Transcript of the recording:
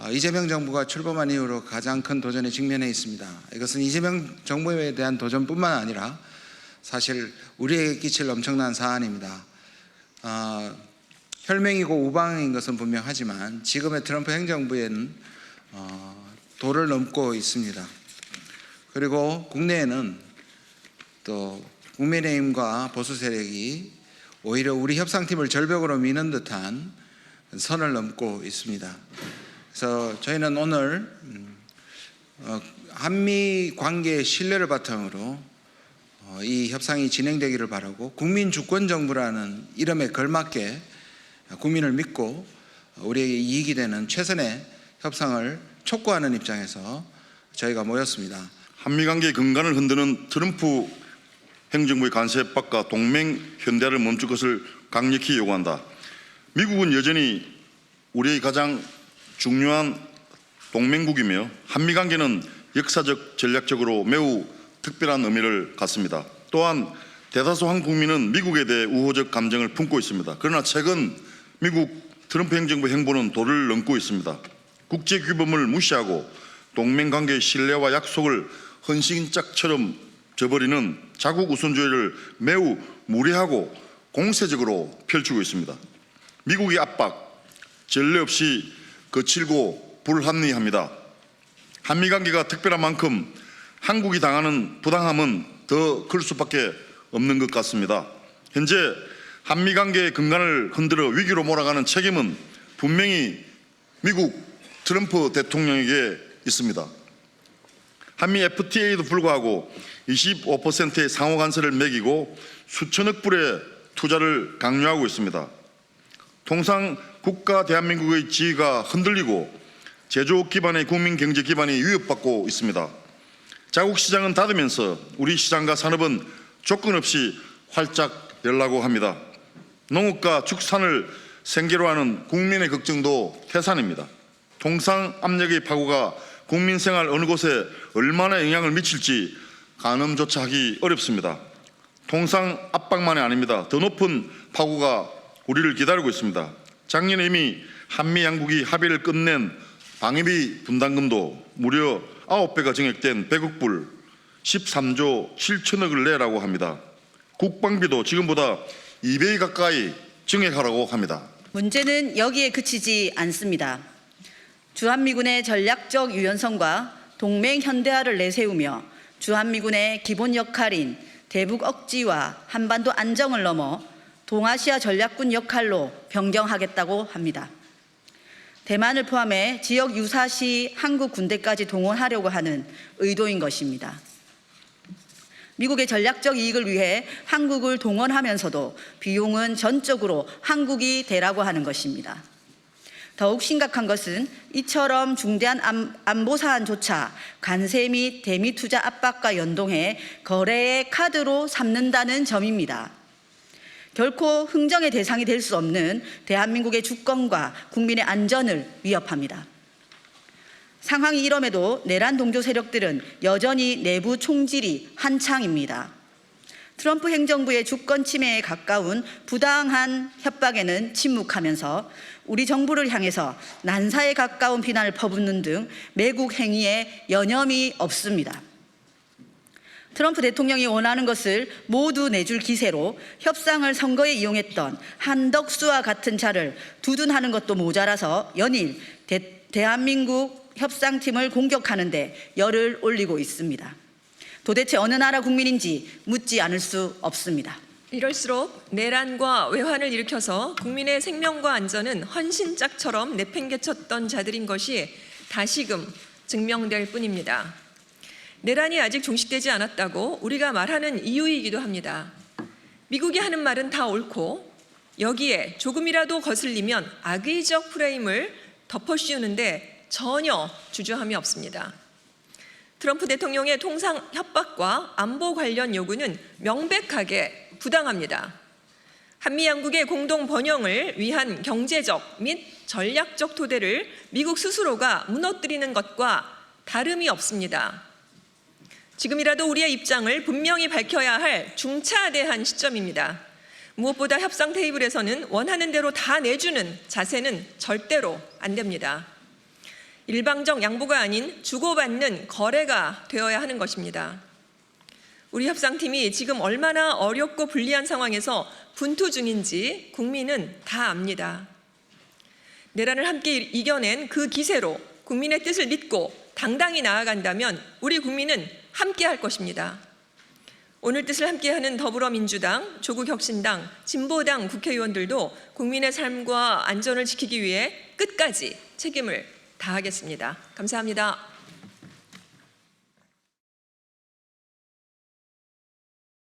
어, 이재명 정부가 출범한 이후로 가장 큰 도전에 직면해 있습니다. 이것은 이재명 정부에 대한 도전뿐만 아니라 사실 우리에게 끼칠 엄청난 사안입니다. 어, 혈맹이고 우방인 것은 분명하지만 지금의 트럼프 행정부에는 어, 도를 넘고 있습니다. 그리고 국내에는 또 국민의힘과 보수 세력이 오히려 우리 협상팀을 절벽으로 미는 듯한 선을 넘고 있습니다. 그래서 저희는 오늘 음, 어, 한미 관계의 신뢰를 바탕으로 어, 이 협상이 진행되기를 바라고 국민 주권 정부라는 이름에 걸맞게 국민을 믿고 우리에게 이익이 되는 최선의 협상을 촉구하는 입장에서 저희가 모였습니다. 한미 관계 근간을 흔드는 트럼프 행정부의 관세 협박과 동맹 현대화를 멈출 것을 강력히 요구한다. 미국은 여전히 우리의 가장 중요한 동맹국이며 한미 관계는 역사적 전략적으로 매우 특별한 의미를 갖습니다. 또한 대다수 한국 국민은 미국에 대해 우호적 감정을 품고 있습니다. 그러나 최근 미국 트럼프 행정부 행보는 도를 넘고 있습니다. 국제 규범을 무시하고 동맹 관계의 신뢰와 약속을 헌신짝처럼 저버리는 자국 우선주의를 매우 무례하고 공세적으로 펼치고 있습니다. 미국의 압박 전례 없이 거칠고 불합리합니다. 한미 관계가 특별한 만큼 한국이 당하는 부당함은 더 클 수밖에 없는 것 같습니다. 현재 한미 관계의 근간을 흔들어 위기로 몰아가는 책임은 분명히 미국 트럼프 대통령에게 있습니다. 한미 FTA에도 불구하고 25%의 상호 관세를 매기고 수천억 불의 투자를 강요하고 있습니다. 통상 국가 대한민국의 지위가 흔들리고 제조업 기반의 국민 경제 기반이 위협받고 있습니다. 자국 시장은 닫으면서 우리 시장과 산업은 조건 없이 활짝 열라고 합니다. 농업과 축산을 생계로 하는 국민의 걱정도 태산입니다. 통상 압력의 파고가 국민 생활 어느 곳에 얼마나 영향을 미칠지 가늠조차 하기 어렵습니다. 통상 압박만이 아닙니다. 더 높은 파고가 우리를 기다리고 있습니다. 작년에 이미 한미 양국이 합의를 끝낸 방위비 분담금도 무려 9배가 증액된 100억 불 13조 7천억을 내라고 합니다. 국방비도 지금보다 2배 가까이 증액하라고 합니다. 문제는 여기에 그치지 않습니다. 주한미군의 전략적 유연성과 동맹 현대화를 내세우며 주한미군의 기본 역할인 대북 억지와 한반도 안정을 넘어 동아시아 전략군 역할로 변경하겠다고 합니다. 대만을 포함해 지역 유사시 한국 군대까지 동원하려고 하는 의도인 것입니다. 미국의 전략적 이익을 위해 한국을 동원하면서도 비용은 전적으로 한국이 대라고 하는 것입니다. 더욱 심각한 것은 이처럼 중대한 안- 안보 사안조차 관세 및 대미 투자 압박과 연동해 거래의 카드로 삼는다는 점입니다. 결코 흥정의 대상이 될 수 없는 대한민국의 주권과 국민의 안전을 위협합니다. 상황이 이럼에도 내란 동조 세력들은 여전히 내부 총질이 한창입니다. 트럼프 행정부의 주권 침해에 가까운 부당한 협박에는 침묵하면서 우리 정부를 향해서 난사에 가까운 비난을 퍼붓는 등 매국 행위에 여념이 없습니다. 트럼프 대통령이 원하는 것을 모두 내줄 기세로 협상을 선거에 이용했던 한덕수와 같은 자를 두둔하는 것도 모자라서 연일 대, 대한민국 협상팀을 공격하는데 열을 올리고 있습니다. 도대체 어느 나라 국민인지 묻지 않을 수 없습니다. 이럴수록 내란과 외환을 일으켜서 국민의 생명과 안전은 헌신짝처럼 내팽개쳤던 자들인 것이 다시금 증명될 뿐입니다. 내란이 아직 종식되지 않았다고 우리가 말하는 이유이기도 합니다. 미국이 하는 말은 다 옳고 여기에 조금이라도 거슬리면 악의적 프레임을 덮어씌우는데 전혀 주저함이 없습니다. 트럼프 대통령의 통상 협박과 안보 관련 요구는 명백하게 부당합니다. 한미 양국의 공동 번영을 위한 경제적 및 전략적 토대를 미국 스스로가 무너뜨리는 것과 다름이 없습니다. 지금이라도 우리의 입장을 분명히 밝혀야 할 중차대한 시점입니다. 무엇보다 협상 테이블에서는 원하는 대로 다 내주는 자세는 절대로 안 됩니다. 일방적 양보가 아닌 주고받는 거래가 되어야 하는 것입니다. 우리 협상팀이 지금 얼마나 어렵고 불리한 상황에서 분투 중인지 국민은 다 압니다. 내란을 함께 이겨낸 그 기세로 국민의 뜻을 믿고 당당히 나아간다면 우리 국민은 함께 할 것입니다. 오늘 뜻을 함께하는 더불어민주당, 조국혁신당, 진보당 국회의원들도 국민의 삶과 안전을 지키기 위해 끝까지 책임을 다하겠습니다. 감사합니다.